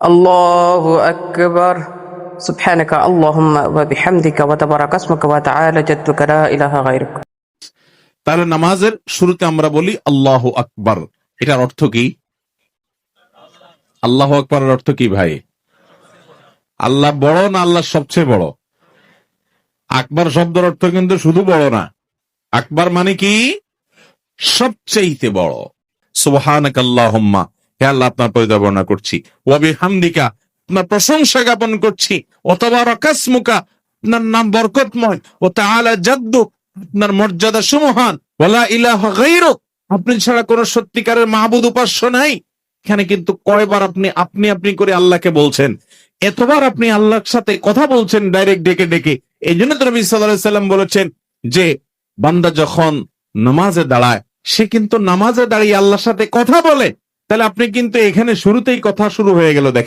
الله أكبر سبحانك اللهم وبحمدك وتبارك اسمك وتعالى جدك لا إله غيرك তাহলে নামাজের শুরুতে আমরা বলি আল্লাহ আকবার এটার অর্থ কি আল্লাহ আকবরের অর্থ কি ভাই আল্লাহ বড় না আল্লাহ সবচেয়ে বড় আকবর শব্দের অর্থ কিন্তু শুধু বড় না আকবর মানে কি সবচেয়েতে বড় সুবহানাক আল্লাহুম্মা হে আল্লাহ, আপনার পরিচালনা করছি। ওয়াবি হামদিকা আপনার প্রশংসা জ্ঞাপন করছি। অথবা রকাসমুকা আপনার নাম বরকতময়। ও তাআলা জাদ্দুক আপনার মর্যাদা সুমহান। ওয়ালা ইলাহা গায়রুক, আপনি ছাড়া কোন সত্যিকারের মাহবুদ উপাস্য নাই। এখানে কিন্তু কয়বার আপনি আপনি আপনি করে আল্লাহকে বলছেন। এতবার আপনি আল্লাহর সাথে কথা বলছেন, ডাইরেক্ট ডেকে ডেকে। এই জন্য তো নবী সাল্লাম বলেছেন যে, বান্দা যখন নামাজে দাঁড়ায়, সে কিন্তু নামাজে দাঁড়িয়ে আল্লাহর সাথে কথা বলে। তাহলে আপনি কিন্তু এখানে শুরুতেই কথা শুরু হয়ে গেল দেখেন।